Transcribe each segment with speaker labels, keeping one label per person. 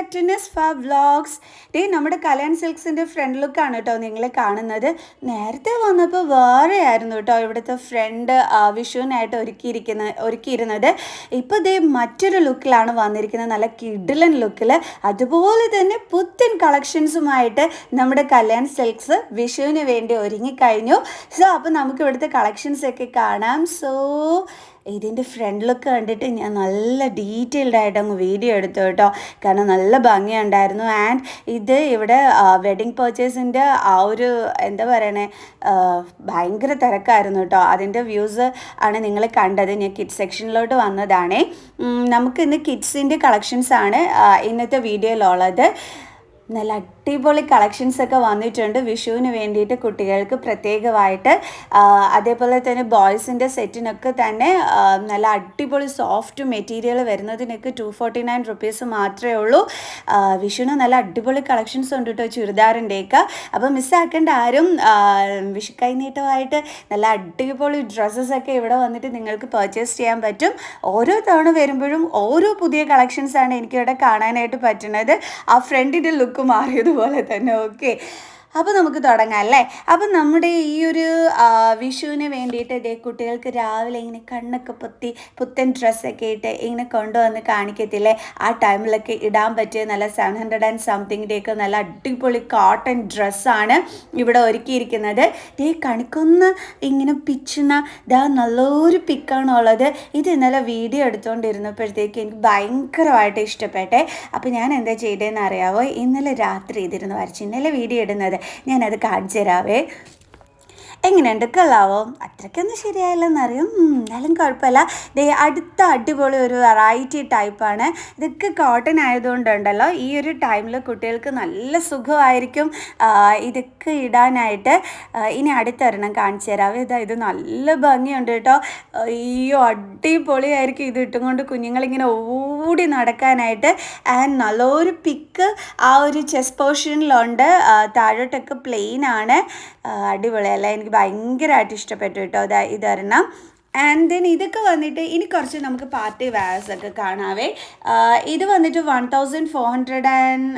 Speaker 1: Back to നെസ് ഫ vlogs day നമ്മുടെ Kalyan സിൽക്സിന്റെ front ലുക്കാണ് കേട്ടോ നിങ്ങൾ കാണുന്നത്. നേരത്തെ വന്നപ്പോൾ വേറെ ആയിരുന്നു കേട്ടോ ഇവിടുത്തെ ഫ്രണ്ട് വിഷുവിനായിട്ട് ഒരുക്കിയിരിക്കുന്ന ഒരുക്കിയിരുന്നത്. ഇപ്പോൾ ദേ മറ്റൊരു ലുക്കിലാണ് വന്നിരിക്കുന്നത്. നല്ല കിഡിലൻ ലുക്കിൽ അതുപോലെ തന്നെ പുത്തൻ കളക്ഷൻസുമായിട്ട് നമ്മുടെ കല്യാൺ സിൽക്സ് വിഷുവിന് വേണ്ടി ഒരുങ്ങിക്കഴിഞ്ഞു. സോ അപ്പോൾ നമുക്ക് ഇവിടുത്തെ കളക്ഷൻസൊക്കെ കാണാം. സോ ഇതിന്റെ ഫ്രണ്ട് ലുക്ക് കണ്ടിട്ട് ഞാൻ നല്ല ഡീറ്റെയിൽഡ് ആയിട്ട് അങ്ങ് വീഡിയോ എടുത്തു കേട്ടോ. കാരണം നല്ല ഭംഗിയുണ്ടായിരുന്നു. ആൻഡ് ഇത് ഇവിടെ വെഡിങ് പർച്ചേസിന്റെ ആ ഒരു എന്താ പറയണേ ഭയങ്കര തിരക്കായിരുന്നു കേട്ടോ. അതിന്റെ വ്യൂസ് ആണ് നിങ്ങൾ കണ്ടത്. ഞാൻ കിഡ്സ് സെക്ഷനിലോട്ട് വന്നതാണേ. നമുക്ക് ഇന്ന് കിഡ്സിന്റെ കളക്ഷൻസ് ആണ് ഇന്നത്തെ വീഡിയോയിലുള്ളത് നല്ല അടിപൊളി കളക്ഷൻസ് ഒക്കെ വന്നിട്ടുണ്ട്. വിഷുവിന് വേണ്ടിയിട്ട് കുട്ടികൾക്ക് പ്രത്യേകമായിട്ട് അതേപോലെ തന്നെ ബോയ്സിന്റെ സെറ്റിനൊക്കെ തന്നെ നല്ല അടിപൊളി സോഫ്റ്റ് മെറ്റീരിയൽ വരുന്നതിനൊക്കെ ടു ഫോർട്ടി നയൻ റുപ്പീസ് മാത്രമേ ഉള്ളൂ. വിഷുവിന് നല്ല അടിപൊളി കളക്ഷൻസ് ഉണ്ട് കേട്ടോ ചുരിദാറിന്റെയൊക്കെ അപ്പോൾ മിസ്സാക്കേണ്ട ആരും വിഷു കൈനീട്ടമായിട്ട് നല്ല അടിപൊളി ഡ്രസ്സസ് ഒക്കെ ഇവിടെ വന്നിട്ട് നിങ്ങൾക്ക് പർച്ചേസ് ചെയ്യാൻ പറ്റും. ഓരോ തവണ വരുമ്പോഴും ഓരോ പുതിയ കളക്ഷൻസാണ് എനിക്കിവിടെ കാണാനായിട്ട് പറ്റുന്നത്. ആ ഫ്രണ്ടിന്റെ ലുക്ക് മാറിയതുപോലെ തന്നെ ഓക്കെ അപ്പോൾ നമുക്ക് തുടങ്ങാം അല്ലേ? അപ്പം നമ്മുടെ ഈ ഒരു വിഷുവിന് വേണ്ടിയിട്ട് ഇതേ കുട്ടികൾക്ക് രാവിലെ ഇങ്ങനെ കണ്ണൊക്കെ പൊത്തി പുത്തൻ ഡ്രസ്സൊക്കെ ഇട്ട് ഇങ്ങനെ കൊണ്ടുവന്ന് കാണിക്കത്തില്ലേ? ആ ടൈമിലൊക്കെ ഇടാൻ പറ്റിയ നല്ല സെവൻ ഹൺഡ്രഡ് ആൻഡ് സംതിങ്ങിന്റെയൊക്കെ നല്ല അടിപൊളി കോട്ടൺ ഡ്രസ്സാണ് ഇവിടെ ഒരുക്കിയിരിക്കുന്നത്. ദേ കണിക്കൊന്ന് ഇങ്ങനെ പിച്ചുന്ന ദാ നല്ലൊരു പിക്കാണുള്ളത് ഇത് ഇന്നലെ വീഡിയോ എടുത്തുകൊണ്ടിരുന്നപ്പോഴത്തേക്ക് എനിക്ക് ഭയങ്കരമായിട്ട് ഇഷ്ടപ്പെട്ടെ. അപ്പോൾ ഞാൻ എന്താ ചെയ്തതെന്ന് അറിയാവോ? ഇന്നലെ രാത്രി ഇതിരുന്ന് വരച്ച് ഇന്നലെ വീഡിയോ ഇടുന്നത്. ഞാനത് കാണിച്ചു തരാവേ എങ്ങനെയുണ്ട്? കൊള്ളാവോ? അത്രയ്ക്കൊന്നും ശരിയായില്ലെന്നറിയും എന്നാലും കുഴപ്പമില്ല. ദേ അടുത്ത അടിപൊളി ഒരു വെറൈറ്റി ടൈപ്പാണ് ഇതൊക്കെ കോട്ടൺ ആയതുകൊണ്ടുണ്ടല്ലോ ഈ ഒരു ടൈമിൽ കുട്ടികൾക്ക് നല്ല സുഖമായിരിക്കും. ഇതൊക്കെ ഇടാനായിട്ട്. ഇനി അടുത്തൊരെണ്ണം കാണിച്ചു തരാം. ഇതാ ഇത് നല്ല ഭംഗിയുണ്ട് കേട്ടോ. അയ്യോ അടിപൊളിയായിരിക്കും ഇത് ഇട്ടുകൊണ്ട് കുഞ്ഞുങ്ങളിങ്ങനെ ഓടി നടക്കാനായിട്ട്. ആൻഡ് നല്ലൊരു പിക്ക് ആ ഒരു ചെസ് പോർഷനിലുണ്ട് താഴോട്ടൊക്കെ പ്ലെയിൻ ആണ്. അടിപൊളിയല്ല എനിക്ക് ഭയങ്കരമായിട്ട് ഇഷ്ടപ്പെട്ടു കേട്ടോ. ഇതാ ഇതൊരെണ്ണം ആൻഡ് ദെൻ ഇതൊക്കെ വന്നിട്ട് ഇനി കുറച്ച് നമുക്ക് പാർട്ടി വെയർസ് ഒക്കെ കാണാവേ. ഇത് വന്നിട്ട് one thousand four hundred and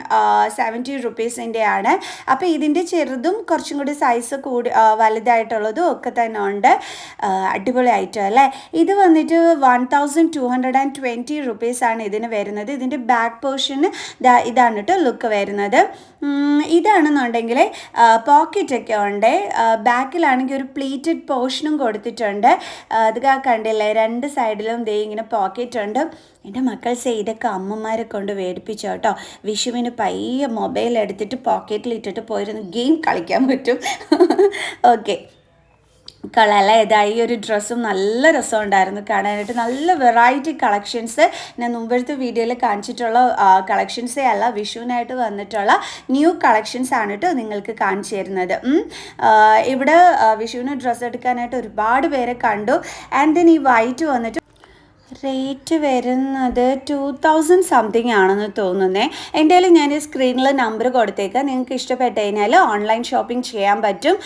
Speaker 1: seventy റുപ്പീസിന്റെ ആണ് അപ്പോൾ ഇതിന്റെ ചെറുതും കുറച്ചും കൂടി സൈസ് കൂടി ആ, വലുതായിട്ടുള്ളതും ഒക്കെ തന്നെ ഉണ്ട്. അടിപൊളി ഐറ്റം അല്ലേ? ഇത് വന്നിട്ട് one thousand two hundred and twenty റുപ്പീസാണ് ഇതിന് വരുന്നത്. ഇതിന്റെ ബാക്ക് പോർഷന് ഇതാണ് കേട്ടോ ലുക്ക് വരുന്നത്. ഇതാണെന്നുണ്ടെങ്കിൽ പോക്കറ്റൊക്കെ ഉണ്ട്. ബാക്കിലാണെങ്കിൽ ഒരു പ്ലീറ്റഡ് പോർഷനും കൊടുത്തിട്ടുണ്ട്. അത് കണ്ടില്ലേ? രണ്ട് സൈഡിലും ദേ ഇങ്ങനെ പോക്കറ്റ് ഉണ്ട്. എന്റെ മക്കൾ ഇതൊക്കെ അമ്മമാരെ കൊണ്ട് വേടിപ്പിച്ചു കേട്ടോ. വിഷുവിന് പയ്യെ മൊബൈൽ എടുത്തിട്ട് പോക്കറ്റിൽ ഇട്ടിട്ട് പോയിരുന്ന് ഗെയിം കളിക്കാൻ പറ്റും. ഓക്കെ ഇതാ ഈ ഒരു ഡ്രസ്സും നല്ല രസമുണ്ടായിരുന്നു കാണാനായിട്ട്. നല്ല വെറൈറ്റി കളക്ഷൻസ് ഞാൻ മുമ്പത്തെ വീഡിയോയിൽ കാണിച്ചിട്ടുള്ള കളക്ഷൻസേ അല്ല വിഷുവിനായിട്ട് വന്നിട്ടുള്ള ന്യൂ കളക്ഷൻസ് ആണ് കേട്ടോ നിങ്ങൾക്ക് കാണിച്ചു തരുന്നത്. ഇവിടെ വിഷുവിന് ഡ്രസ്സ് എടുക്കാനായിട്ട് ഒരുപാട് പേരെ കണ്ടു. ആൻഡ് ദെൻ ഈ വൈറ്റ് വന്നിട്ട് റേറ്റ് വരുന്നത് ടു തൗസൻഡ് സംതിങ് ആണെന്ന് തോന്നുന്നേ. എന്തായാലും ഞാൻ സ്ക്രീനിൽ നമ്പർ കൊടുത്തേക്കാം. നിങ്ങൾക്ക് ഇഷ്ടപ്പെട്ട് കഴിഞ്ഞാൽ ഓൺലൈൻ ഷോപ്പിംഗ് ചെയ്യാൻ പറ്റും.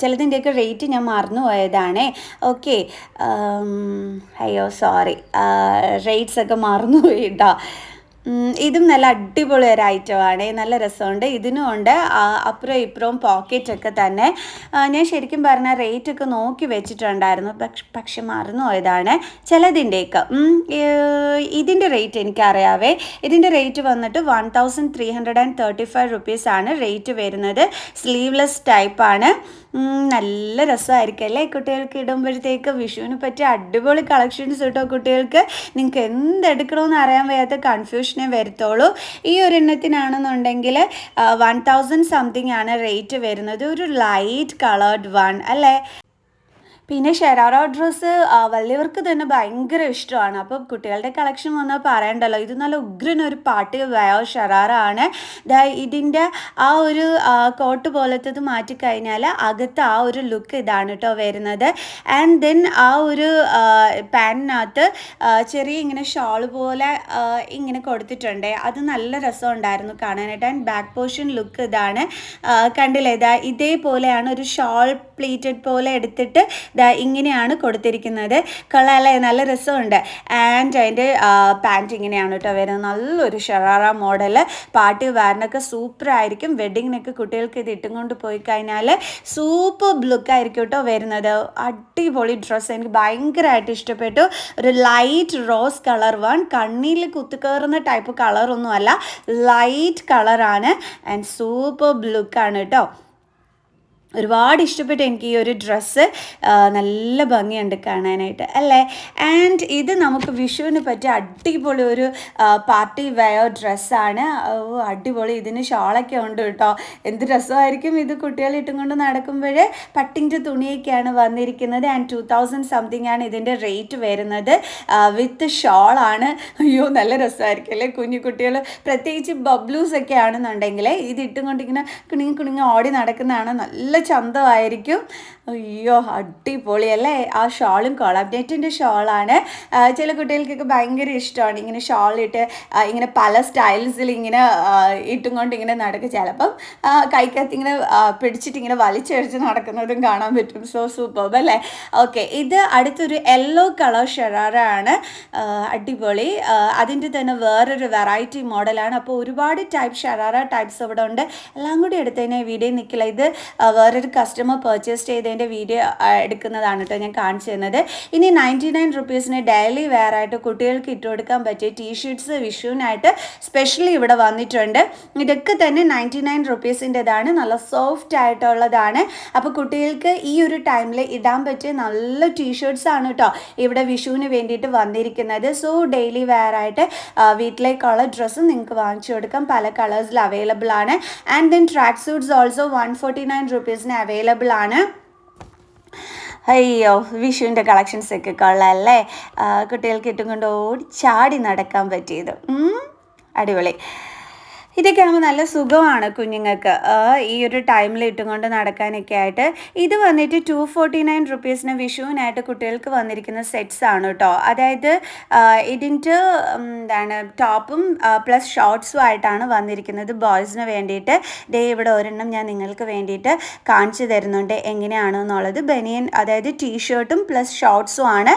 Speaker 1: ചിലതിന്റെയൊക്കെ റേറ്റ് ഞാൻ മറന്നു പോയതാണേ. ഓക്കെ അയ്യോ സോറി റേറ്റ്സ് ഒക്കെ മറന്നുപോയി കേട്ടോ ഇതും നല്ല അടിപൊളി ഒരു ഐറ്റമാണ്. നല്ല രസമുണ്ട്. ഇതിനും ഉണ്ട്. അപ്പുറം ഇപ്പുറവും പോക്കറ്റ് ഒക്കെ തന്നെ. ഞാൻ ശരിക്കും പറഞ്ഞാൽ റേറ്റ് ഒക്കെ നോക്കി വെച്ചിട്ടുണ്ടായിരുന്നു. പക്ഷെ മറന്നു പോയതാണ് ചിലതിന്റെയൊക്കെ ഇതിന്റെ റേറ്റ് എനിക്കറിയാവേ. ഇതിന്റെ റേറ്റ് വന്നിട്ട് one thousand three hundred and thirty five റുപ്പീസാണ് റേറ്റ് വരുന്നത്. സ്ലീവ്ലെസ് ടൈപ്പാണ് നല്ല രസമായിരിക്കും അല്ലേ? കുട്ടികൾക്ക് ഇടുമ്പോഴത്തേക്ക് വിഷുവിനെ പറ്റിയ അടിപൊളി കളക്ഷൻസ് കിട്ടോ കുട്ടികൾക്ക്. നിങ്ങൾക്ക് എന്തെടുക്കണമെന്ന് അറിയാൻ വയ്യാത്ത കൺഫ്യൂഷനെ വരത്തുള്ളൂ. ഈ ഒരു എണ്ണത്തിനാണെന്നുണ്ടെങ്കിൽ വൺ തൗസൻഡ് സംതിങ് ആണ് റേറ്റ് വരുന്നത്. ഒരു ലൈറ്റ് കളേർഡ് വൺ അല്ലേ? പിന്നെ ഷെറാറ ഡ്രസ്സ് വലിയവർക്ക് തന്നെ ഭയങ്കര ഇഷ്ടമാണ്. അപ്പോൾ കുട്ടികളുടെ കളക്ഷൻ വന്നാൽ പറയണ്ടല്ലോ ഇത് നല്ല ഉഗ്രൻ ഒരു പാർട്ടി വെയർ ഷെറാറ ആണ് ഇതിന്റെ ആ ഒരു കോട്ട് പോലത്തത് മാറ്റിക്കഴിഞ്ഞാൽ അകത്ത് ആ ഒരു ലുക്ക് ഇതാണ് കേട്ടോ വരുന്നത്. ആൻഡ് ദെൻ ആ ഒരു പാനിനകത്ത് ചെറിയ ഇങ്ങനെ ഷോൾ പോലെ ഇങ്ങനെ കൊടുത്തിട്ടുണ്ട്. അത് നല്ല രസം ഉണ്ടായിരുന്നു കാണാനായിട്ട്. ആൻഡ് ബാക്ക് പോർഷൻ ലുക്ക് ഇതാണ്. കണ്ടില്ലേ? ഇതാ ഇതേപോലെയാണ് ഒരു ഷോൾ പ്ലീറ്റഡ് പോലെ എടുത്തിട്ട് ദാ ഇങ്ങനെയാണ് കൊടുത്തിരിക്കുന്നത്. കൊള്ളാല്ലേ നല്ല രസമുണ്ട്. ആൻഡ് അതിന്റെ പാന്റ് ഇങ്ങനെയാണ് കേട്ടോ വരുന്നത്. നല്ലൊരു ഷറാറ മോഡൽ പാർട്ടി വാരനൊക്കെ സൂപ്പർ ആയിരിക്കും. വെഡിങ്ങിനൊക്കെ കുട്ടികൾക്ക് ഇത് ഇട്ടും കൊണ്ട് പോയി കഴിഞ്ഞാൽ സൂപ്പർ ലുക്ക് ആയിരിക്കും കേട്ടോ വരുന്നത്. അടിപൊളി ഡ്രസ്സ് എനിക്ക് ഭയങ്കരമായിട്ട് ഇഷ്ടപ്പെട്ടു. ഒരു ലൈറ്റ് റോസ് കളർ വൺ കണ്ണിൽ കുത്തുകയറുന്ന ടൈപ്പ് കളറൊന്നുമല്ല ലൈറ്റ് കളറാണ് ആൻഡ് സൂപ്പർ ലുക്കാണ് കേട്ടോ. ഒരുപാട് ഇഷ്ടപ്പെട്ടു എനിക്ക് ഈ ഒരു ഡ്രസ്സ് നല്ല ഭംഗിയുണ്ട് കാണാനായിട്ട് അല്ലേ? ആൻഡ് ഇത് നമുക്ക് വിഷുവിന് പറ്റിയ അടിപൊളി ഒരു പാർട്ടി വെയർ ഡ്രസ്സാണ്. അടിപൊളി. ഇതിന് ഷാളൊക്കെ ഉണ്ട് കേട്ടോ. എന്ത് രസമായിരിക്കും ഇത് കുട്ടികൾ ഇട്ടും കൊണ്ട് നടക്കുമ്പോൾ പട്ടിന്റെ തുണിയൊക്കെയാണ് വന്നിരിക്കുന്നത്. ആൻഡ് ടു തൗസൻഡ് സംതിങ് ആണ് ഇതിന്റെ റേറ്റ് വരുന്നത്. വിത്ത് ഷോളാണ് അയ്യോ നല്ല രസമായിരിക്കും അല്ലേ? കുഞ്ഞു കുട്ടികൾ പ്രത്യേകിച്ച് ബബ്ലൂസ് ഒക്കെ ആണെന്നുണ്ടെങ്കിൽ ഇത് ഇട്ടും കൊണ്ട് ഇങ്ങനെ കുണിങ്ങി കുണിങ്ങി ഓടി നടക്കുന്നതാണ് നല്ല ചന്തമായിരിക്കും. അയ്യോ അടിപൊളി അല്ലേ? ആ ഷോളും കൊളാബ്നേറ്റിന്റെ ഷാളാണ്. ചില കുട്ടികൾക്കൊക്കെ ഭയങ്കര ഇഷ്ടമാണ് ഇങ്ങനെ ഷാളിട്ട് ഇങ്ങനെ പല സ്റ്റൈൽസിൽ ഇങ്ങനെ ഇട്ടും കൊണ്ട് ഇങ്ങനെ നടക്കും. ചിലപ്പം കൈക്കകത്ത് ഇങ്ങനെ പിടിച്ചിട്ട് ഇങ്ങനെ വലിച്ചഴിച്ച് നടക്കുന്നതും കാണാൻ പറ്റും. സോ സൂപ്പർ അല്ലേ? ഓക്കെ ഇത് അടുത്തൊരു യെല്ലോ കളർ ഷെറാറാണ് അടിപൊളി. അതിന്റെ തന്നെ വേറൊരു വെറൈറ്റി മോഡലാണ് അപ്പോൾ ഒരുപാട് ടൈപ്പ് ഷെറാറ ടൈപ്സ് ഇവിടെ ഉണ്ട്. എല്ലാം കൂടി എടുത്തതിനെ വീഡിയോ നിൽക്കില്ല. ഇത് വേറൊരു കസ്റ്റമർ പർച്ചേസ് ചെയ്തതിന്റെ വീഡിയോ എടുക്കുന്നതാണ് കേട്ടോ ഞാൻ കാണിച്ചു തരുന്നത് ഇനി നയന്റി നയൻ റുപ്പീസിന് ഡെയിലി വെയർ ആയിട്ട് കുട്ടികൾക്ക് ഇട്ട് കൊടുക്കാൻ പറ്റിയ ടീഷർട്ട്സ് വിഷുവിനായിട്ട് സ്പെഷ്യലി ഇവിടെ വന്നിട്ടുണ്ട്. ഇതൊക്കെ തന്നെ നയന്റി നയൻ റുപ്പീസിന്റെതാണ് നല്ല സോഫ്റ്റ് ആയിട്ടുള്ളതാണ്. അപ്പോൾ കുട്ടികൾക്ക് ഈ ഒരു ടൈമിൽ ഇടാൻ പറ്റിയ നല്ല ടീഷർട്ട്സ് ആണ് കേട്ടോ ഇവിടെ വിഷുവിന് വേണ്ടിയിട്ട് വന്നിരിക്കുന്നത്. സോ ഡെയിലി വെയർ ആയിട്ട് വീട്ടിലേക്കുള്ള ഡ്രസ്സ് നിങ്ങൾക്ക് വാങ്ങിച്ചു കൊടുക്കാം. പല കളേഴ്സിൽ അവൈലബിൾ ആണ്. And then track suits also one forty nine റുപ്പീസിന് available ആണ്. അയ്യോ വിഷുവിന്റെ കളക്ഷൻസ് ഒക്കെ ആ, കുട്ടികൾക്ക് ഇട്ടും കൊണ്ട് ഓടി ചാടി നടക്കാൻ പറ്റിയത്. അടിപൊളി. ഇതൊക്കെ ആകുമ്പോൾ നല്ല സുഖമാണ് കുഞ്ഞുങ്ങൾക്ക്. ഈ ഒരു ടൈമിൽ ഇട്ടുകൊണ്ട് നടക്കാനൊക്കെ ആയിട്ട്. ഇത് വന്നിട്ട് ടു ഫോർട്ടി നയൻ റുപ്പീസിന് വിഷുവിനായിട്ട് കുട്ടികൾക്ക് വന്നിരിക്കുന്ന സെറ്റ്സ് ആണ് കേട്ടോ അതായത് ഇതിന്റെ എന്താണ് ടോപ്പും പ്ലസ് ഷോർട്ട്സും ആയിട്ടാണ് വന്നിരിക്കുന്നത് ബോയ്സിന് വേണ്ടിയിട്ട്. ഡേ ഇവിടെ ഒരെണ്ണം ഞാൻ നിങ്ങൾക്ക് വേണ്ടിയിട്ട് കാണിച്ചു തരുന്നുണ്ട്. എങ്ങനെയാണെന്നുള്ളത് ബനിയൻ അതായത് ടീഷർട്ടും പ്ലസ് ഷോർട്ട്സും ആണ്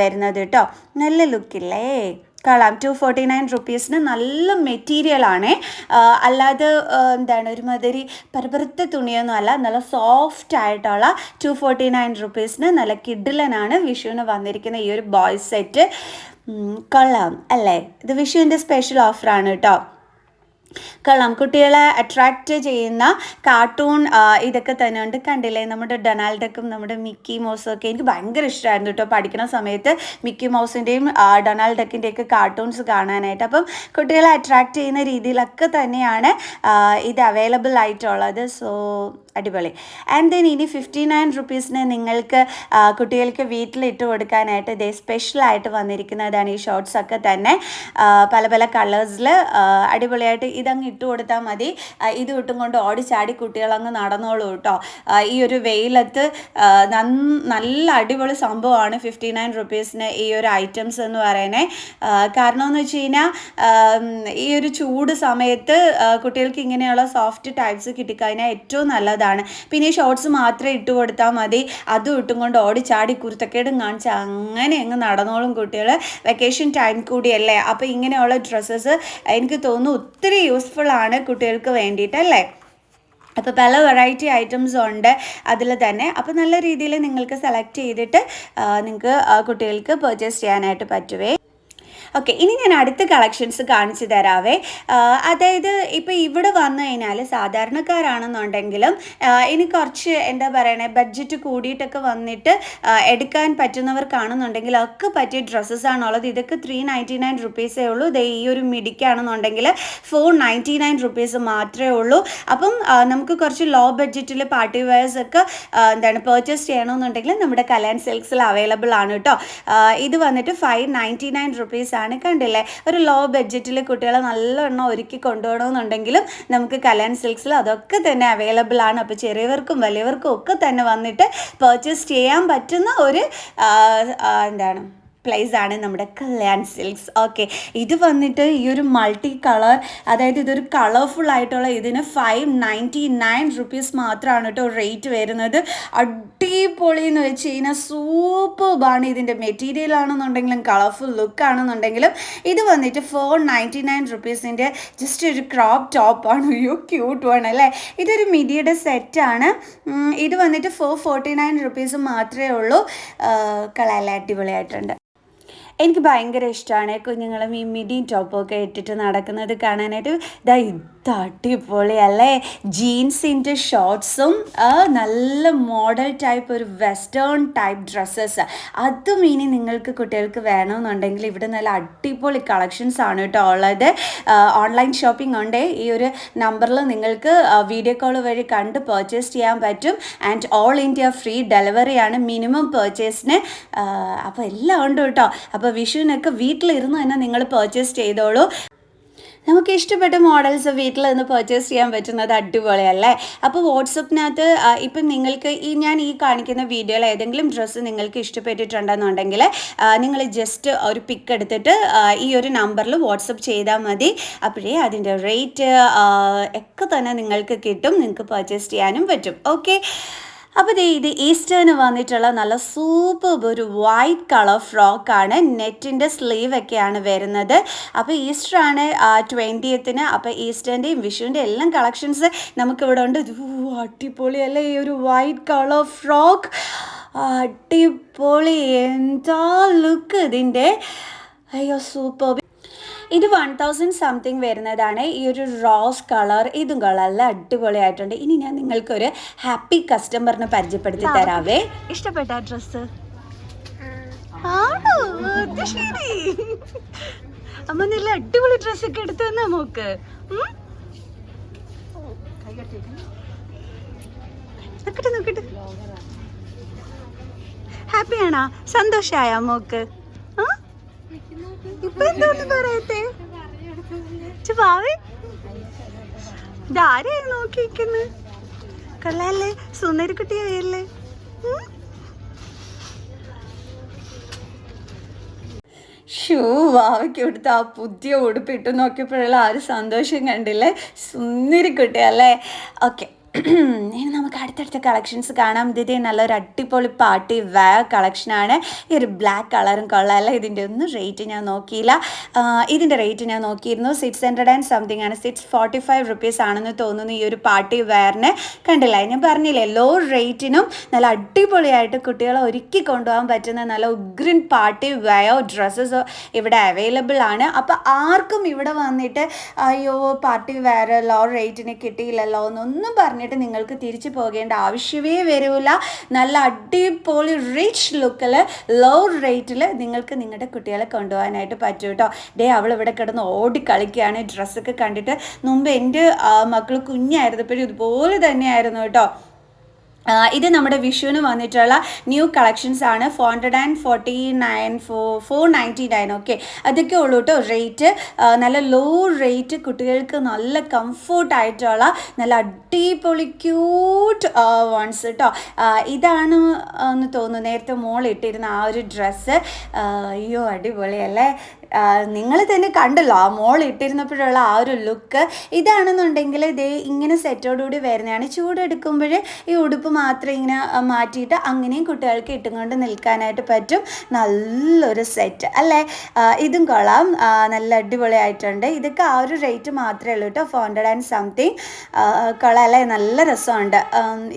Speaker 1: വരുന്നത് കേട്ടോ നല്ല ലുക്കില്ലേ കളാം ടു ഫോർട്ടി നയൻ റുപ്പീസിന് നല്ല മെറ്റീരിയൽ ആണ്. അല്ലാതെ എന്താണ് ഒരുമാതിരി പരപരത്ത തുണിയൊന്നും അല്ല. നല്ല സോഫ്റ്റ് ആയിട്ടുള്ള ടു ഫോർട്ടി നയൻ റുപ്പീസിന് നല്ല കിഡിലനാണ് വിഷുവിന് വന്നിരിക്കുന്ന ഈ ഒരു ബോയ്സ് സെറ്റ് കൊള്ളാം അല്ലേ? ഇത് വിഷുവിന്റെ സ്പെഷ്യൽ ഓഫറാണ് കേട്ടോ കൊള്ളാം കുട്ടികളെ അട്രാക്റ്റ് ചെയ്യുന്ന കാർട്ടൂൺ ഇതൊക്കെ തന്നെ ഉണ്ട്. കണ്ടില്ലേ? നമ്മുടെ ഡൊണാൾഡക്കും നമ്മുടെ മിക്കി മൗസും ഒക്കെ എനിക്ക് ഭയങ്കര ഇഷ്ടമായിരുന്നു കേട്ടോ. പഠിക്കുന്ന സമയത്ത് മിക്കി മൗസിന്റെയും ഡൊണാൾഡക്കിന്റെയൊക്കെ കാർട്ടൂൺസ് കാണാനായിട്ട്. അപ്പം കുട്ടികളെ അട്രാക്റ്റ് ചെയ്യുന്ന രീതിയിലൊക്കെ തന്നെയാണ് ഇത് അവൈലബിൾ ആയിട്ടുള്ളത്. സോ അടിപൊളി. ആൻഡ് ദെൻ ഇനി ഫിഫ്റ്റി നയൻ റുപ്പീസിന് നിങ്ങൾക്ക് കുട്ടികൾക്ക് വീട്ടിലിട്ട് കൊടുക്കാനായിട്ട് ഇതേ സ്പെഷ്യലായിട്ട് വന്നിരിക്കുന്നതാണ് ഈ ഷോർട്സ് ഒക്കെ തന്നെ. പല പല കളേഴ്സിൽ അടിപൊളിയായിട്ട് ഇതങ്ങ് ഇട്ട് കൊടുത്താൽ മതി. ഇത് ഇട്ടും കൊണ്ട് ഓടിച്ചാടി കുട്ടികളങ്ങ് നടന്നോളൂ കേട്ടോ ഈ ഒരു വെയിലത്ത് നല്ല അടിപൊളി സംഭവമാണ് ഫിഫ്റ്റി നയൻ റുപ്പീസിന് ഈ ഒരു ഐറ്റംസ് എന്ന് പറയുന്നത് കാരണം എന്ന് വെച്ച് കഴിഞ്ഞാൽ ഈ ഒരു ചൂട് സമയത്ത് കുട്ടികൾക്ക് ഇങ്ങനെയുള്ള സോഫ്റ്റ് ടൈപ്സ് കിട്ടിക്കഴിഞ്ഞാൽ ഏറ്റവും നല്ലതാണ്. പിന്നെ ഈ ഷോർട്സ് മാത്രം ഇട്ട് കൊടുത്താൽ മതി. അതും ഇട്ടും കൊണ്ട് ഓടിച്ചാടി കുരുത്തക്കേടും കാണിച്ച് അങ്ങനെ അങ്ങ് നടന്നോളും കുട്ടികൾ വെക്കേഷൻ ടൈം കൂടിയല്ലേ? അപ്പോൾ ഇങ്ങനെയുള്ള ഡ്രസ്സസ് എനിക്ക് തോന്നുന്നു ഒത്തിരി യൂസ്ഫുൾ ആണ് കുട്ടികൾക്ക് വേണ്ടിയിട്ടല്ലേ അപ്പോൾ പല വെറൈറ്റി ഐറ്റംസ് ഉണ്ട് അതിൽ തന്നെ. അപ്പോൾ നല്ല രീതിയിൽ നിങ്ങൾക്ക് സെലക്ട് ചെയ്തിട്ട് നിങ്ങൾക്ക് കുട്ടികൾക്ക് പർച്ചേസ് ചെയ്യാനായിട്ട് പറ്റുവേ. ഓക്കെ ഇനി ഞാൻ അടുത്ത കളക്ഷൻസ് കാണിച്ചു തരാവേ. അതായത് ഇപ്പോൾ ഇവിടെ വന്നു കഴിഞ്ഞാൽ സാധാരണക്കാരാണെന്നുണ്ടെങ്കിലും ഇനി കുറച്ച് എന്താ പറയണേ ബഡ്ജറ്റ് കൂടിയിട്ടൊക്കെ വന്നിട്ട് എടുക്കാൻ പറ്റുന്നവർക്കാണെന്നുണ്ടെങ്കിൽ ഒക്കെ പറ്റിയ ഡ്രസ്സസ് ആണുള്ളത്. ഇതൊക്കെ ത്രീ നയന്റി നയൻ റുപ്പീസേ ഉള്ളൂ. ഇത് ഈ ഒരു മിടിക്കാണെന്നുണ്ടെങ്കിൽ ഫോർ നയന്റി നയൻ റുപ്പീസ് മാത്രമേ ഉള്ളൂ. അപ്പം നമുക്ക് കുറച്ച് ലോ ബഡ്ജറ്റിൽ പാർട്ടി വെയർസ് ഒക്കെ എന്താണ് പർച്ചേസ് ചെയ്യണമെന്നുണ്ടെങ്കിൽ നമ്മുടെ കല്യാൺ സിൽക്സിൽ അവൈലബിൾ ആണ് കേട്ടോ. ഇത് വന്നിട്ട് ഫൈവ് നയന്റി നയൻ റുപ്പീസ് ആണ് കണ്ടില്ലേ? ഒരു ലോ ബഡ്ജറ്റിൽ കുട്ടികളെ നല്ലവണ്ണം ഒരുക്കി കൊണ്ടുപോകണമെന്നുണ്ടെങ്കിലും നമുക്ക് കല്യാൺ സിൽക്സിൽ അതൊക്കെ തന്നെ അവൈലബിൾ ആണ്. അപ്പോൾ ചെറിയവർക്കും വലിയവർക്കും ഒക്കെ തന്നെ വന്നിട്ട് പർച്ചേസ് ചെയ്യാൻ പറ്റുന്ന ഒരു എന്താണ്? പ്ലേസ് ആണ് നമ്മുടെ കല്യാൺ സിൽക്സ്. ഓക്കെ ഇത് വന്നിട്ട് ഈ ഒരു മൾട്ടി കളർ അതായത് ഇതൊരു കളർഫുൾ ആയിട്ടുള്ള ഇതിന് ഫൈവ് നയന്റി നയൻ റുപ്പീസ് മാത്രമാണ് കേട്ടോ റേറ്റ് വരുന്നത്. അടിപൊളി എന്ന് വെച്ച് കഴിഞ്ഞാൽ സൂപ്പർബാണ് ഇതിന്റെ മെറ്റീരിയൽ ആണെന്നുണ്ടെങ്കിലും കളർഫുൾ ലുക്ക് ആണെന്നുണ്ടെങ്കിലും. ഇത് വന്നിട്ട് ഫോർ നയന്റി നയൻ റുപ്പീസിന്റെ ജസ്റ്റ് ഒരു ക്രോപ്പ് ടോപ്പ് ആണ്. അയ്യോ ക്യൂട്ട് ആണ് അല്ലേ? ഇതൊരു മിഡിയുടെ സെറ്റാണ് ഇത് വന്നിട്ട് ഫോർ ഫോർട്ടി നയൻ റുപ്പീസ് മാത്രമേ ഉള്ളൂ. കളയല്ല അടിപൊളിയായിട്ടുണ്ട്. എനിക്ക് ഭയങ്കര ഇഷ്ടമാണ് കുഞ്ഞുങ്ങളും ഈ മിഡിയും ടോപ്പൊക്കെ ഇട്ടിട്ട് നടക്കുന്നത് കാണാനായിട്ട്. ഇതാ അല്ലേ ജീൻസിന്റെ ഷോർട്ട്സും നല്ല മോഡൽ ടൈപ്പ് ഒരു വെസ്റ്റേൺ ടൈപ്പ് ഡ്രസ്സസ്. അതും ഇനി നിങ്ങൾക്ക് കുട്ടികൾക്ക് വേണമെന്നുണ്ടെങ്കിൽ ഇവിടെ നല്ല അടിപൊളി കളക്ഷൻസ് ആണ് കേട്ടോ ഉള്ളത്. ഓൺലൈൻ ഷോപ്പിംഗ് ഉണ്ട്. ഈ ഒരു നമ്പറിൽ നിങ്ങൾക്ക് വീഡിയോ കോൾ വഴി കണ്ട് പർച്ചേസ് ചെയ്യാൻ പറ്റും. ആൻഡ് ഓൾ ഇന്ത്യ ഫ്രീ ഡെലിവറിയാണ് മിനിമം പർച്ചേസിന് അപ്പോൾ എല്ലാം ഉണ്ട് കേട്ടോ. അപ്പോൾ വിഷുവിനൊക്കെ വീട്ടിലിരുന്ന് തന്നെ നിങ്ങൾ പർച്ചേസ് ചെയ്തോളൂ. നമുക്ക് ഇഷ്ടപ്പെട്ട മോഡൽസ് വീട്ടിൽ നിന്ന് പർച്ചേസ് ചെയ്യാൻ പറ്റുന്നത് അടിപൊളിയല്ലേ? അപ്പോൾ വാട്സപ്പിനകത്ത് ഇപ്പം നിങ്ങൾക്ക് ഈ ഞാൻ ഈ കാണിക്കുന്ന വീഡിയോയിൽ ഏതെങ്കിലും ഡ്രസ്സ് നിങ്ങൾക്ക് ഇഷ്ടപ്പെട്ടിട്ടുണ്ടെന്നുണ്ടെങ്കിൽ നിങ്ങൾ ജസ്റ്റ് ഒരു പിക്ക് എടുത്തിട്ട് ഈ ഒരു നമ്പറിൽ വാട്സപ്പ് ചെയ്താൽ മതി. അപ്പോഴേ അതിന്റെ റേറ്റ് ഒക്കെ തന്നെ നിങ്ങൾക്ക് കിട്ടും നിങ്ങൾക്ക് പർച്ചേസ് ചെയ്യാനും പറ്റും. ഓക്കെ അപ്പോൾ ദേ ഇത് ഈസ്റ്റേന് വന്നിട്ടുള്ള നല്ല സൂപ്പർ ഒരു വൈറ്റ് കളർ ഫ്രോക്കാണ് നെറ്റിന്റെ സ്ലീവ് ഒക്കെയാണ് വരുന്നത്. അപ്പോൾ ഈസ്റ്റർ ആണ് ട്വന്റിയത്തിന് അപ്പോൾ ഈസ്റ്ററിന്റെയും വിഷുവിന്റെ എല്ലാം കളക്ഷൻസ് നമുക്കിവിടെ ഉണ്ട്. അടിപൊളിയല്ലേ ഈ ഒരു വൈറ്റ് കളർ ഫ്രോക്ക് അടിപൊളി. എന്താ ലുക്ക് ഇതിന്റെ അയ്യോ സൂപ്പർ ഇത് വൺ തൗസൻഡ് സംതിങ് വരുന്നതാണ്. ഈ ഒരു റോസ് കളർ ഇതും കളറിൽ അടിപൊളിയായിട്ടുണ്ട്. ഇനി ഞാൻ നിങ്ങൾക്ക് ഒരു ഹാപ്പി കസ്റ്റമറിനെ പരിചയപ്പെടുത്തി തരാവേ. ഇഷ്ടപ്പെട്ട ഡ്രസ്സ് ആണോ? അമ്മ നല്ല അടിപൊളി ഡ്രസ്സൊക്കെ എടുത്തു തന്നാ മോക്ക്. നോക്കട്ടെ നോക്കട്ടെ. ഹാപ്പിയാണോ സന്തോഷായ മോക്ക്? ഇപ്പൊ എന്തോന്ന് പറയത്തെ ഭാവി ഇതാരെയാ നോക്കിയിരിക്കുന്നത് കൊള്ളാല്ലേ? സുന്ദരിക്കുട്ടിയായല്ലേ ഷൂ വാവയ്ക്ക് കൊടുത്ത ആ പുതിയ ഉടുപ്പിട്ട് നോക്കിയപ്പോഴുള്ള ആ ഒരു സന്തോഷം കണ്ടില്ലേ? സുന്ദരി അല്ലേ ഓക്കെ. ഇനി നമുക്ക് അടുത്തടുത്ത കളക്ഷൻസ് കാണാം. ഇതിന്റെ നല്ലൊരു അടിപൊളി പാർട്ടി വെയർ കളക്ഷനാണ് ഈ ഒരു ബ്ലാക്ക് കളറും കൊള്ളാമല്ല ഇതിന്റെ ഒന്നും റേറ്റ് ഞാൻ നോക്കിയില്ല. ഇതിന്റെ റേറ്റ് ഞാൻ നോക്കിയിരുന്നു. സിക്സ് ഹൺഡ്രഡ് ആൻഡ് സംതിങ് ആണ്. സിക്സ് ഫോർട്ടി ഫൈവ് റുപ്പീസ് ആണെന്ന് തോന്നുന്നു ഈ ഒരു പാർട്ടി വെയറിന് കണ്ടില്ല? ഞാൻ പറഞ്ഞില്ലേ ലോ റേറ്റിനും നല്ല അടിപൊളിയായിട്ട് കുട്ടികളെ ഒരുക്കി കൊണ്ടുപോകാൻ പറ്റുന്ന നല്ല ഉഗ്രൻ പാർട്ടി വെയോ ഡ്രസ്സസ് ഇവിടെ അവൈലബിൾ ആണ്. അപ്പോൾ ആർക്കും ഇവിടെ വന്നിട്ട് അയ്യോ പാർട്ടി വെയർ ലോ റേറ്റിന് കിട്ടിയില്ലല്ലോ എന്നൊന്നും പറഞ്ഞു പറഞ്ഞിട്ട് നിങ്ങൾക്ക് തിരിച്ചു പോകേണ്ട ആവശ്യമേ വരില്ല. നല്ല അടിപൊളി റിച്ച് ലുക്കിൽ ലോ റേറ്റിൽ നിങ്ങൾക്ക് നിങ്ങളുടെ കുട്ടികളെ കൊണ്ടുപോകാനായിട്ട് പറ്റും കേട്ടോ ഡേ അവൾ ഇവിടെ കിടന്ന് ഓടി കളിക്കുകയാണ്. ഡ്രസ്സൊക്കെ കണ്ടിട്ട് മുമ്പ് എന്റെ മക്കൾ കുഞ്ഞായിരുന്നപ്പോഴും ഇതുപോലെ തന്നെയായിരുന്നു കേട്ടോ ഇത് നമ്മുടെ വിഷുവിന് വന്നിട്ടുള്ള ന്യൂ കളക്ഷൻസ് ആണ്. Four hundred and forty nine four four ninety nine okay അതൊക്കെ ഉള്ളൂ കേട്ടോ റേറ്റ് നല്ല ലോ റേറ്റ് കുട്ടികൾക്ക് നല്ല കംഫോർട്ടായിട്ടുള്ള നല്ല അടിപൊളി ക്യൂട്ട് വൺസ് കേട്ടോ ഇതാണ് എന്ന് തോന്നുന്നു നേരത്തെ മോൾ ഇട്ടിരുന്ന ആ ഒരു ഡ്രസ്സ് അയ്യോ അടിപൊളിയല്ലേ? നിങ്ങൾ തന്നെ കണ്ടല്ലോ ആ മോൾ ഇട്ടിരുന്നപ്പോഴുള്ള ആ ഒരു ലുക്ക് ഇതാണെന്നുണ്ടെങ്കിൽ ഇതേ ഇങ്ങനെ സെറ്റോടുകൂടി വരുന്നതാണ്. ചൂടെടുക്കുമ്പോൾ ഈ ഉടുപ്പ് മാത്രം ഇങ്ങനെ മാറ്റിയിട്ട് അങ്ങനെയും കുട്ടികൾക്ക് ഇട്ടുകൊണ്ട് നിൽക്കാനായിട്ട് പറ്റും. നല്ലൊരു സെറ്റ് അല്ലേ? ഇതും കൊള്ളാം. നല്ല അടിപൊളിയായിട്ടുണ്ട്. ഇതൊക്കെ ആ ഒരു റേറ്റ് മാത്രമേ ഉള്ളൂ കേട്ടോ. ഫോർ ഹൺഡ്രഡ് ആൻഡ് സംതിങ് കൊള്ളാം അല്ലേ? നല്ല രസമുണ്ട്.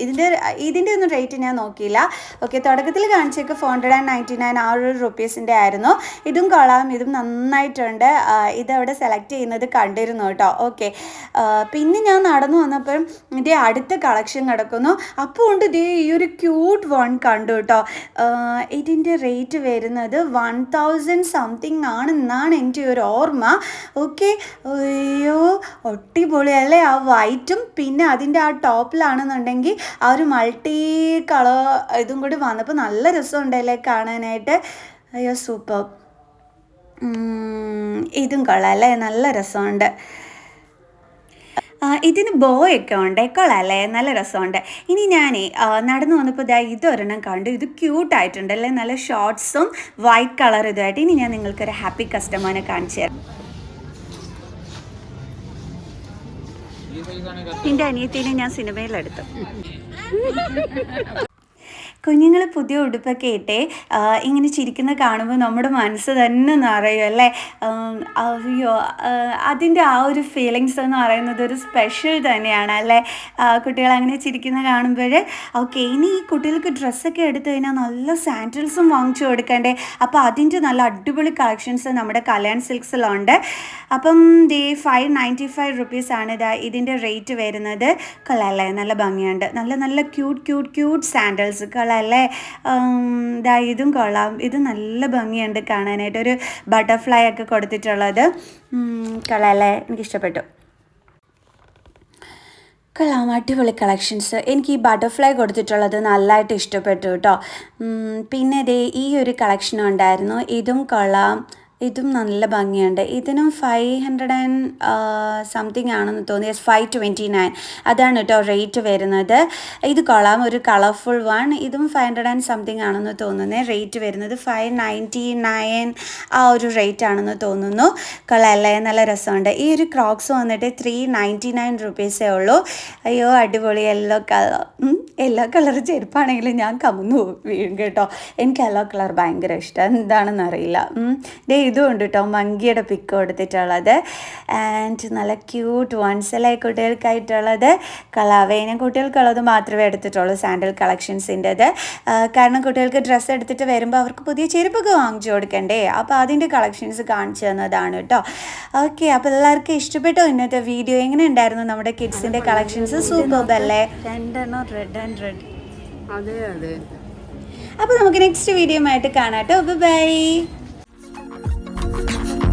Speaker 1: ഇതിന്റെ ഇതിന്റെ ഒന്നും റേറ്റ് ഞാൻ നോക്കിയില്ല. ഓക്കെ തുടക്കത്തിൽ കാണിച്ചേക്ക് four hundred and ninety nine ആ ഒരു റുപ്പീസിന്റെ ആയിരുന്നു. ഇതും കൊള്ളാം. ഇതും നന്നായിട്ടുണ്ട്. ഇതവിടെ സെലക്ട് ചെയ്യുന്നത് കണ്ടിരുന്നു കേട്ടോ. ഓക്കെ പിന്നെ ഞാൻ നടന്നു വന്നപ്പോൾ ഇതേ അടുത്ത കളക്ഷൻ കിടക്കുന്നു. അപ്പോൾ ഉണ്ട് ഇതേ ഈ ഒരു ക്യൂട്ട് വൺ കണ്ടു കേട്ടോ. ഇതിന്റെ റേറ്റ് വരുന്നത് വൺ തൗസൻഡ് സംതിങ് ആണെന്നാണ് എന്റെ ഒരു ഓർമ്മ. ഓക്കെ അയ്യോ ഒട്ടിപൊളി അല്ലേ? ആ വൈറ്റും പിന്നെ അതിന്റെ ആ ടോപ്പിലാണെന്നുണ്ടെങ്കിൽ ആ ഒരു മൾട്ടി കളർ ഇതും കൂടി വന്നപ്പോൾ നല്ല രസമുണ്ടല്ലേ കാണാനായിട്ട്? അയ്യോ സൂപ്പർ ഇതും കൊള്ളാം അല്ലേ? നല്ല രസമുണ്ട്. ഇതിന് ബോയൊക്കെ ഉണ്ട്. കൊള്ളാല്ലേ നല്ല രസമുണ്ട്. ഇനി ഞാനേ നടന്നു വന്നപ്പോൾ ഇതാ ഇതൊരെണ്ണം കണ്ടു. ഇത് ക്യൂട്ടായിട്ടുണ്ട് അല്ലേ? നല്ല ഷോർട്ട്സും വൈറ്റ് കളർ ഇതുമായിട്ട്. ഇനി ഞാൻ നിങ്ങൾക്കൊരു ഹാപ്പി കസ്റ്റമറിനെ കാണിച്ചു തരാം. എന്റെ അനിയത്തിനെ ഞാൻ സിനിമയിലെടുത്തു കുഞ്ഞുങ്ങൾ പുതിയ ഉടുപ്പൊക്കെ ഇട്ടേ ഇങ്ങനെ ചിരിക്കുന്ന കാണുമ്പോൾ നമ്മുടെ മനസ്സ് തന്നെ നിറയും അല്ലേ? അയ്യോ അതിന്റെ ആ ഒരു ഫീലിങ്സ് എന്ന് പറയുന്നത് ഒരു സ്പെഷ്യൽ തന്നെയാണ് അല്ലേ? കുട്ടികൾ അങ്ങനെ ചിരിക്കുന്ന കാണുമ്പോൾ ഓക്കെ ഇനി ഈ കുട്ടികൾക്ക് ഡ്രസ്സൊക്കെ എടുത്തു കഴിഞ്ഞാൽ നല്ല സാൻഡിൽസും വാങ്ങിച്ചു കൊടുക്കണ്ടേ? അപ്പോൾ അതിന്റെ നല്ല അടിപൊളി കളക്ഷൻസ് നമ്മുടെ കല്യാൺ സിൽക്സിലുണ്ട്. അപ്പം ദേ ഫൈവ് നയന്റി ഫൈവ് റുപ്പീസാണ് ഇതാ ഇതിന്റെ റേറ്റ് വരുന്നത്. കൊള്ളാല്ലേ നല്ല ഭംഗിയുണ്ട്. നല്ല നല്ല ക്യൂട്ട് ക്യൂട്ട് ക്യൂട്ട് സാൻഡിൽസ് കൊള്ളാല്ലേ ഉം, ദാ ഇതും കൊള്ളാം. ഇത് നല്ല ഭംഗിയുണ്ട് കാണാനായിട്ട്. ഒരു ബട്ടർഫ്ലൈ ഒക്കെ കൊടുത്തിട്ടുള്ളത്. ഉം, എനിക്ക് എനിക്കിഷ്ടപ്പെട്ടു. കൊള്ളാം. അടിപൊളി കളക്ഷൻസ് എനിക്ക് ഈ ബട്ടർഫ്ലൈ കൊടുത്തിട്ടുള്ളത് നല്ലതായിട്ട് ഇഷ്ടപ്പെട്ടു കേട്ടോ. പിന്നെ ദേ ഈ ഒരു കളക്ഷൻ ഉണ്ടായിരുന്നു. ഇതും കൊള്ളാം. ഇതും നല്ല ഭംഗിയുണ്ട്. ഇതിനും ഫൈവ് ഹൺഡ്രഡ് ആൻഡ് സംതിങ് ആണെന്ന് തോന്നി ഫൈവ് ട്വന്റി നയൻ അതാണ് കേട്ടോ റേറ്റ് വരുന്നത്. ഇത് കൊള്ളാം. ഒരു കളർഫുൾ വൺ ഇതും ഫൈവ് ഹൺഡ്രഡ് ആൻഡ് സംതിങ് ആണെന്ന് തോന്നുന്നത് റേറ്റ് വരുന്നത് ഫൈവ് നയന്റി നയൻ ആ ഒരു റേറ്റ് ആണെന്ന് തോന്നുന്നു. കൊള്ളാമല്ലേ നല്ല രസമുണ്ട്. ഈ ഒരു ക്രോക്സ് വന്നിട്ട് ത്രീ നയന്റി നയൻ റുപ്പീസേ ഉള്ളൂ. അയ്യോ അടിപൊളി. യെല്ലോ കളർ യെല്ലോ കളർ ചെരുപ്പാണെങ്കിലും ഞാൻ കമന്നു വീഴും കേട്ടോ എനിക്ക് യെല്ലോ കളർ ഭയങ്കര ഇഷ്ടം. എന്താണെന്ന് അറിയില്ല. ഇതും ഉണ്ട് കേട്ടോ മങ്കിയുടെ പിക്ക് കൊടുത്തിട്ടുള്ളത്. ആൻഡ് നല്ല ക്യൂട്ട് വൺസലായി കുട്ടികൾക്കായിട്ടുള്ളത്. കളവേനും കുട്ടികൾക്കുള്ളത് മാത്രമേ എടുത്തിട്ടുള്ളൂ സാൻഡൽ കളക്ഷൻസിന്റെത് കാരണം കുട്ടികൾക്ക് ഡ്രസ്സ് എടുത്തിട്ട് വരുമ്പോൾ അവർക്ക് പുതിയ ചെരുപ്പൊക്കെ വാങ്ങിച്ചു കൊടുക്കണ്ടേ? അപ്പോൾ അതിന്റെ കളക്ഷൻസ് കാണിച്ചു തന്നതാണ് കേട്ടോ ഓക്കെ അപ്പോൾ എല്ലാവർക്കും ഇഷ്ടപ്പെട്ടോ ഇന്നത്തെ വീഡിയോ എങ്ങനെ ഉണ്ടായിരുന്നു നമ്മുടെ കിഡ്സിന്റെ കളക്ഷൻസ് സൂപ്പർ അല്ലേ? രണ്ടെണ്ണം റെഡ് ആൻഡ് റെഡ്
Speaker 2: അതെ അതെ.
Speaker 1: അപ്പോൾ നമുക്ക് നെക്സ്റ്റ് വീഡിയോ ആയിട്ട് കാണാം കേട്ടോ ബൈ Thank you.